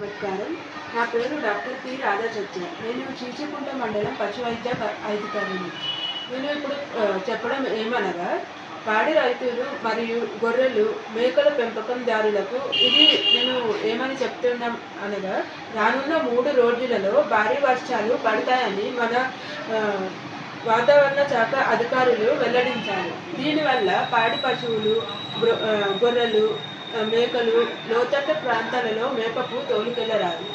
నమస్కారం నా పేరు డాక్టర్ పి. రాధా సత్య నేను చీచికుంట మండలం పశు వైద్య అధికారిని. నేను ఇప్పుడు చెప్పడం ఏమనగా పాడి రైతులు మరియు గొర్రెలు మేకల పెంపకందారులకు ఇది నేను ఏమని చెప్తున్నాం అనగా రానున్న మూడు రోజులలో భారీ వర్షాలు పడతాయని మన వాతావరణ శాఖ అధికారులు వెల్లడించారు. దీనివల్ల పాడి పశువులు గొర్రెలు మేకలు లోతట్టు ప్రాంతాలలో మేపకు తోలుకెళ్ళరాదు.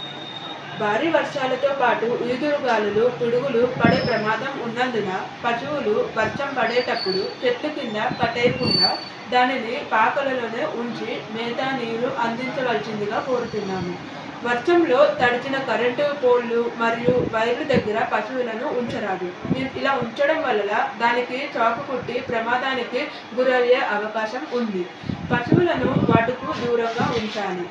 భారీ వర్షాలతో పాటు ఈదురుగాలులు పిడుగులు పడే ప్రమాదం ఉన్నందున పశువులు వర్షం పడేటప్పుడు చెట్టు కింద కట్టేయకుండా దానిని పాకలలోనే ఉంచి మేత నీరు అందించవలసిందిగా కోరుతున్నాము. వర్షంలో తడిచిన కరెంటు పోల్లు మరియు వైర్లు దగ్గర పశువులను ఉంచరాదు. ఇలా ఉంచడం వల్ల దానికి చాకు కుట్టి ప్రమాదానికి గురయ్యే అవకాశం ఉంది. పశువులను వాటికు దూరంగా ఉంచాలి.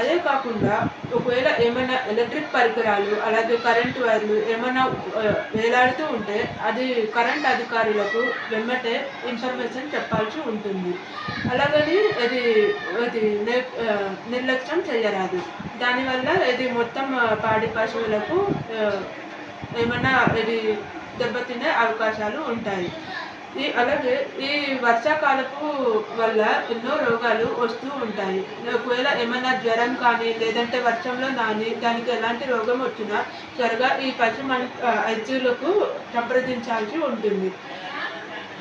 అదే కాకుండా ఒకవేళ ఏమైనా ఎలక్ట్రిక్ పరికరాలు అలాగే కరెంట్ వైర్లు ఏమైనా వేలాడుతూ ఉంటే అది కరెంట్ అధికారులకు వెంబటే ఇన్ఫర్మేషన్ చెప్పాల్సి ఉంటుంది. అలాగని అది అది నిర్లక్ష్యం చేయరాదు దానివల్ల ఇది మొత్తం పాడి పశువులకు ఏమైనా ఇది దెబ్బతినే అవకాశాలు ఉంటాయి. ఈ అలాగే ఈ వర్షాకాలపు వల్ల ఎన్నో రోగాలు వస్తూ ఉంటాయి. ఒకవేళ ఏమైనా జ్వరం కానీ లేదంటే వర్షంలో నాని దానికి ఎలాంటి రోగం వచ్చినా త్వరగా ఈ పశు మన వైద్యులకు సంప్రదించాల్సి ఉంటుంది.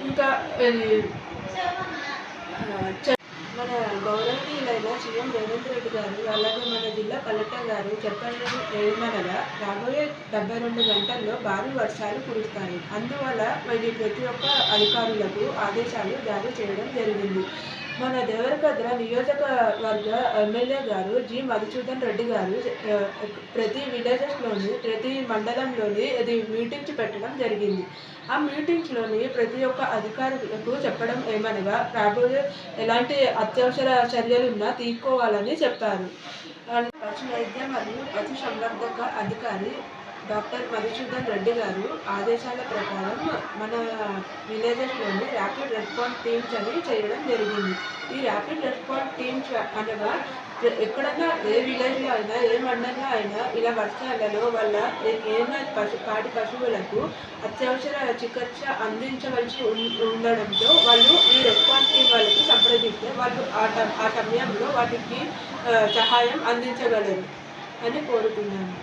ఇంకా మన గౌరవనీయులైన సీఎం రేవంత్ రెడ్డి గారు అలాగే మన జిల్లా కలెక్టర్ గారు చెప్పడం ఏమనగా రాబోయే డెబ్బై రెండు గంటల్లో భారీ వర్షాలు కురుస్తాయి. అందువల్ల మరి ప్రతి ఒక్క అధికారులకు ఆదేశాలు జారీ చేయడం జరిగింది. మన దేవరకద్ర నియోజకవర్గ ఎమ్మెల్యే గారు జి. మధుసూదన్ రెడ్డి గారు ప్రతి విలేజెస్లోని ప్రతి మండలంలోని ఇది మీటింగ్స్ పెట్టడం జరిగింది. ఆ మీటింగ్స్లోని ప్రతి ఒక్క అధికారులకు చెప్పడం ఏమనగా రాబోయే ఎలాంటి అత్యవసర చర్యలు ఉన్నా తీసుకోవాలని చెప్పారు. పశు వైద్య మరియు పశు సంవర్ధక అధికారి డాక్టర్ మధుసూదన్ రెడ్డి గారు ఆదేశాల ప్రకారం మన విలేజెస్లోని ర్యాపిడ్ రెస్పాన్స్ టీమ్స్ అని చేయడం జరిగింది. ఈ ర్యాపిడ్ రెస్పాన్స్ టీమ్స్ అనగా ఎక్కడన్నా ఏ విలేజ్లో అయినా ఏ మండలంలో అయినా ఇలా వర్షాలలో వల్ల ఏమైనా పశు పాడి పశువులకు అత్యవసర చికిత్స అందించవలసి ఉం- ఉండడంతో వాళ్ళు ఈ రెస్పాన్స్ టీం వాళ్ళకి సంప్రదిస్తే వాళ్ళు ఆ ట- ఆ సమయంలో వాటికి సహాయం అందించగలరు అని కోరుతున్నాను.